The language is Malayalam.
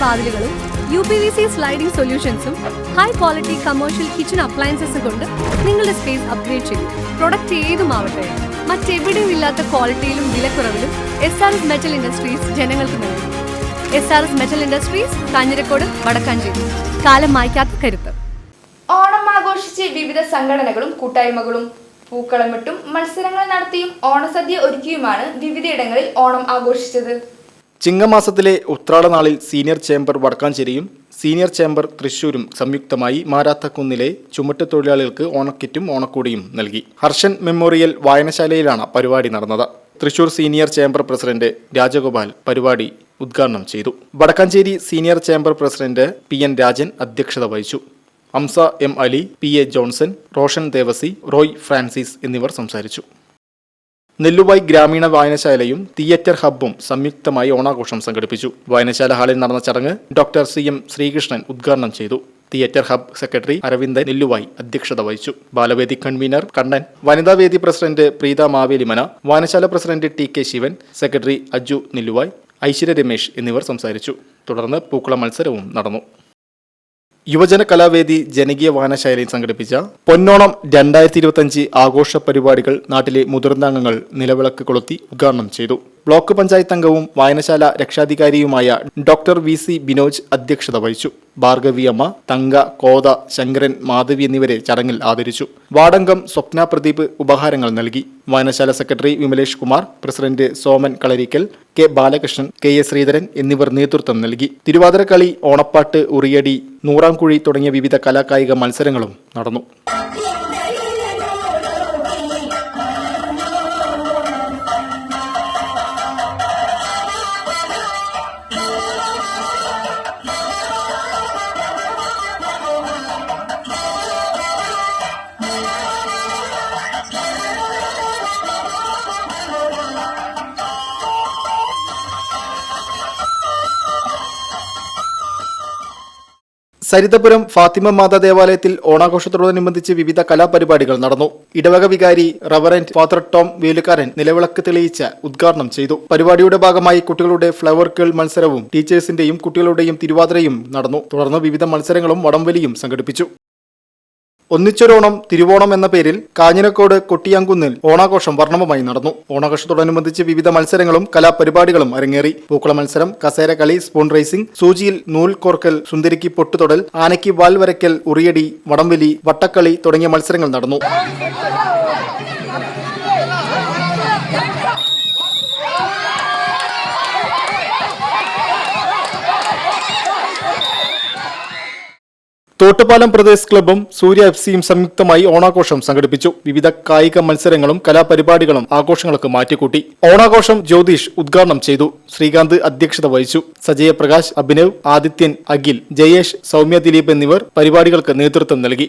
വാതിലുകളും U P V C sliding സൊല്യൂഷൻസും high quality commercial kitchen അപ്ലയൻസസും കൊണ്ട് നിങ്ങളുടെ സ്പേസ് അപ്ഗ്രേഡ് ചെയ്യും പ്രൊഡക്റ്റ് ഏതുമാവട്ടെ മറ്റെവിടെയും ഇല്ലാത്ത ക്വാളിറ്റിയിലും വിലക്കുറവിലും S R S metal industries ജനങ്ങൾക്ക് നൽകും. S R S metal industries Kanjirakode Vadakkanchery. കാലം മായ്ക്കാത്ത കരുത്ത്. ഓണം ആഘോഷിച്ച് വിവിധ സംഘടനകളും കൂട്ടായ്മകളും പൂക്കളം പൂക്കളമിട്ടും മത്സരങ്ങൾ നടത്തിയും ഓണസദ്യ ഒരുക്കിയുമാണ് വിവിധയിടങ്ങളിൽ ഓണം ആഘോഷിച്ചത്. ചിങ്ങമാസത്തിലെ ഉത്രാടനാളിൽ സീനിയർ ചേംബർ വടക്കാഞ്ചേരിയും സീനിയർ ചേംബർ തൃശൂരും സംയുക്തമായി മാരാത്തക്കുന്നിലെ ചുമട്ട് തൊഴിലാളികൾക്ക് ഓണക്കിറ്റും ഓണക്കൂടിയും നൽകി. ഹർഷൻ മെമ്മോറിയൽ വായനശാലയിലാണ് പരിപാടി നടന്നത്. Thrissur senior chamber president Rajagopal പരിപാടി ഉദ്ഘാടനം ചെയ്തു. Vadakkanchery senior chamber president P N Rajan അധ്യക്ഷത വഹിച്ചു. Amsa M Ali P A Johnson Roshan Devasi Roy Francis എന്നിവർ സംസാരിച്ചു. നെല്ലുവായി ഗ്രാമീണ വായനശാലയും തിയേറ്റർ ഹബ്ബും സംയുക്തമായി ഓണാഘോഷം സംഘടിപ്പിച്ചു. വായനശാല ഹാളിൽ നടന്ന ചടങ്ങ് ഡോക്ടർ സി എം ശ്രീകൃഷ്ണൻ ഉദ്ഘാടനം ചെയ്തു. Theatre hub secretary Aravindan Nelluvayi അധ്യക്ഷത വഹിച്ചു. ബാലവേദി കൺവീനർ കണ്ണൻ വനിതാവേദി പ്രസിഡന്റ് പ്രീത മാവേലിമന വായനശാല president T K Sivan secretary Aju Nelluvai Aishwarya Ramesh എന്നിവർ സംസാരിച്ചു. തുടർന്ന് പൂക്കള മത്സരവും നടന്നു. യുവജന കലാവേദി ജനകീയ വായനശാലയിൽ സംഘടിപ്പിച്ച പൊന്നോണം രണ്ടായിരത്തി ഇരുപത്തഞ്ച് ആഘോഷ പരിപാടികൾ നാട്ടിലെ മുതിർന്ന അംഗങ്ങൾ നിലവിളക്ക് കൊളുത്തി ഉദ്ഘാടനം ചെയ്തു. ബ്ലോക്ക് പഞ്ചായത്ത് അംഗവും വായനശാല രക്ഷാധികാരിയുമായ ഡോക്ടർ വി സി ബിനോജ് അധ്യക്ഷത വഹിച്ചു. ഭാർഗവി അമ്മ തങ്ക കോത ശങ്കരൻ മാധവി എന്നിവരെ ചടങ്ങിൽ ആദരിച്ചു. വാടംഗം സ്വപ്ന പ്രദീപ് ഉപഹാരങ്ങൾ നൽകി. വായനശാല secretary Vimalesh Kumar president Soman Kalarikkal K Balakrishnan K S Sreedharan എന്നിവർ നേതൃത്വം നൽകി. തിരുവാതിരക്കളി ഓണപ്പാട്ട് ഉറിയടി നൂറാംകുഴി തുടങ്ങിയ വിവിധ കലാകായിക മത്സരങ്ങളും നടന്നു. സരിതപുരം ഫാത്തിമ മാതാ ദേവാലയത്തിൽ ഓണാഘോഷത്തോടനുബന്ധിച്ച് വിവിധ കലാപരിപാടികൾ നടന്നു. ഇടവക വികാരി റവറന്റ് ഫാദർ ടോം വേലുക്കാരൻ നിലവിളക്ക് തെളിയിച്ച് ഉദ്ഘാടനം ചെയ്തു. പരിപാടിയുടെ ഭാഗമായി കുട്ടികളുടെ ഫ്ലവർ കേൾ മത്സരവും ടീച്ചേഴ്സിന്റെയും കുട്ടികളുടെയും തിരുവാതിരയും നടന്നു. തുടർന്ന് വിവിധ മത്സരങ്ങളും വടംവലിയും സംഘടിപ്പിച്ചു. ഒന്നിച്ചൊരോണം തിരുവോണം എന്ന പേരിൽ കാഞ്ഞിരക്കോട് കൊട്ടിയാങ്കുന്നിൽ ഓണാഘോഷം വർണമമായി നടന്നു. ഓണാഘോഷത്തോടനുബന്ധിച്ച് വിവിധ മത്സരങ്ങളും കലാപരിപാടികളും അരങ്ങേറി. പൂക്കള മത്സരം കസേര കളി സ്പൂൺ റേസിംഗ് സൂചിയിൽ നൂൽ കോർക്കൽ സുന്ദരിക്ക് പൊട്ടുതൊടൽ ആനയ്ക്ക് വാൽ വരയ്ക്കൽ ഉറിയടി വടംവലി വട്ടക്കളി തുടങ്ങിയ മത്സരങ്ങൾ നടന്നു. തോട്ടുപാലം പ്രദേശ് ക്ലബ്ബും സൂര്യ എഫ് സിയും സംയുക്തമായി ഓണാഘോഷം സംഘടിപ്പിച്ചു. വിവിധ കായിക മത്സരങ്ങളും കലാപരിപാടികളും ആഘോഷങ്ങൾക്ക് മാറ്റിക്കൂട്ടി. ഓണാഘോഷം ജ്യോതിഷ് ഉദ്ഘാടനം ചെയ്തു. ശ്രീകാന്ത് അധ്യക്ഷത വഹിച്ചു. സജയപ്രകാശ് അഭിനവ് ആദിത്യൻ അഖിൽ ജയേഷ് സൗമ്യ ദിലീപ് എന്നിവർ പരിപാടികൾക്ക് നേതൃത്വം നൽകി.